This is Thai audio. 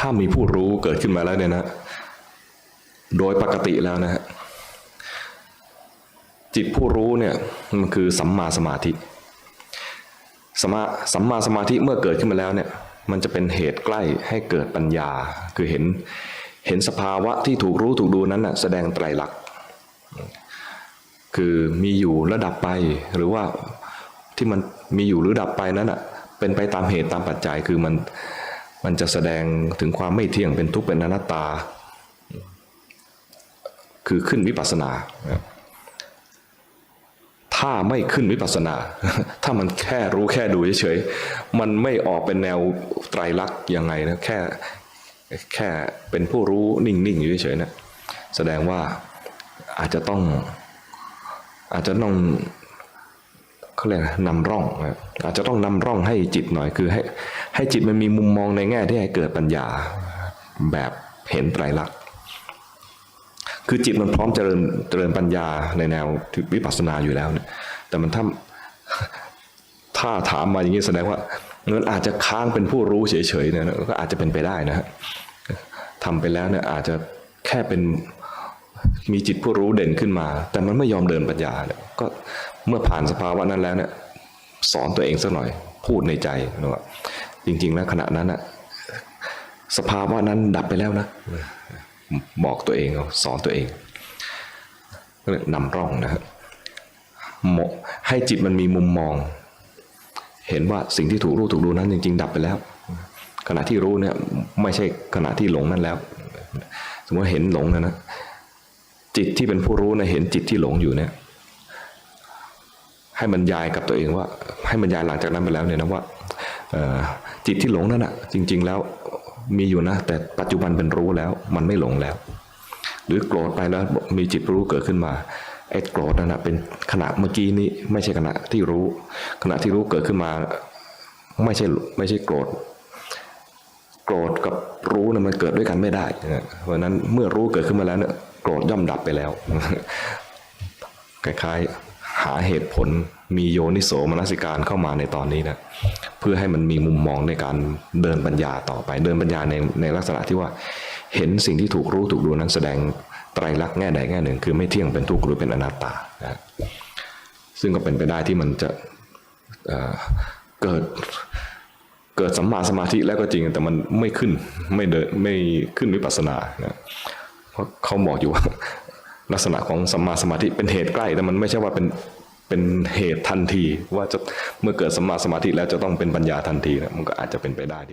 ถ้ามีผู้รู้เกิดขึ้นมาแล้วเนี่ยนะ โดยปกติแล้วนะฮะจิตผู้รู้เนี่ยมันคือสัมมาสมาธิสมาสัมมาสมาธิเมื่อเกิดขึ้นมาแล้วเนี่ย มันจะเป็นเหตุใกล้ให้เกิดปัญญา คือเห็นเห็นสภาวะที่ถูกรู้ถูกดูนั้นน่ะแสดงไตรลักษณ์คือมีอยู่ระดับไปหรือว่าที่มันมีอยู่หรือดับไปนั้นอะเป็นไปตามเหตุตามปัจจัยคือมัน มันจะแสดงถึงความไม่เที่ยงเป็นทุกข์เป็นอนัตตา คือขึ้นวิปัสสนาถ้าไม่ขึ้นวิปัสสนา ถ้ามันแค่รู้แค่ดูเฉยๆ มันไม่ออกเป็นแนวไตรลักษณ์ยังไงนะแค่แค่เป็นผู้รู้นิ่งๆอยู่เฉยๆนะแสดงว่าอาจจะต้องอาจจะต้อง เขาเรียกนำร่องนะอาจจะต้องนำร่องให้จิตหน่อยคือให้ให้จิตมันมีมุมมองในแง่ที่ให้เกิดปัญญาแบบเห็นไตรลักษณ์คือจิตมันพร้อมเจริญเจริญปัญญาในแนววิปัสสนาอยู่แล้วเนี่ยแต่มันถ้าถ้าถามมาอย่างนี้แสดงว่ามันอาจจะค้างเป็นผู้รู้เฉยๆเนี่ยก็อาจจะเป็นไปได้นะฮะทำไปแล้วเนี่ยอาจจะแค่เป็น มีจิตผู้รู้เด่นขึ้นมา แต่มันไม่ยอมเดินปัญญาเนี่ยก็เมื่อผ่านสภาวะนั้นแล้วเนี่ยสอนตัวเองสักหน่อย พูดในใจนะว่าจริง ๆ แล้วขณะนั้นอะสภาวะนั้นดับไปแล้วนะบอกตัวเองเอาสอนตัวเองก็เลยนำร่องนะฮะเหมาะให้จิตมันมีมุมมอง เห็นว่าสิ่งที่ถูกรู้ถูกดูนั้น จริง ๆ ดับไปแล้ว ขณะที่รู้เนี่ยไม่ใช่ขณะที่หลงนั่นแล้ว สมมติเห็นหลงนะนะ จิตที่เป็นผู้รู้นะเห็นจิตที่หลงอยู่เนี่ย ให้บรรยายกับตัวเองว่า ให้บรรยายหลังจากนั้นไปแล้วเนี่ยนะว่าจิตที่หลงนั่นอะจริง ๆ แล้วมีอยู่นะ แต่ปัจจุบันเป็นรู้แล้ว มันไม่หลงแล้ว หรือโกรธไปแล้วมีจิตรู้เกิดขึ้นมาไอ้โกรธนั่นนะเป็นขณะเมื่อกี้นี้ไม่ใช่ขณะที่รู้ ขณะที่รู้เกิดขึ้นมา ไม่ใช่ไม่ใช่โกรธโกรธกับรู้นะมันเกิดด้วยกันไม่ได้เพราะฉะนั้นเมื่อรู้เกิดขึ้นมาแล้วเนี่ย โกรธย่อมดับไปแล้ว คล้ายๆ หาเหตุผลมีโยนิโสมนสิการเข้ามาในตอนนี้นะเพื่อให้มันมีมุมมองในการเดินปัญญาต่อไปเดินปัญญาในในลักษณะที่ว่า เห็นสิ่งที่ถูกรู้ถูกดูนั้นแสดงไตรลักษณ์แง่ใดแง่หนึ่ง คือไม่เที่ยงเป็นทุกข์หรือเป็นอนัตตานะซึ่งก็เป็นไปได้ที่มันจะเเกิดเกิดสัมมาสมาธิแล้วก็จริงแต่มันไม่ขึ้นไม่เดินไม่ขึ้นวิปัสสนานะ ราะเขาบอกอยู่ว่า ลักษณะของสัมมาสมาธิเป็นเหตุใกล้ แต่มันไม่ใช่ว่าเป็นเป็นเหตุทันที ว่าจะเมื่อเกิดสัมมาสมาธิแล้วจะต้องเป็นปัญญาทันทีนะมันก็อาจจะเป็นไปได้ที่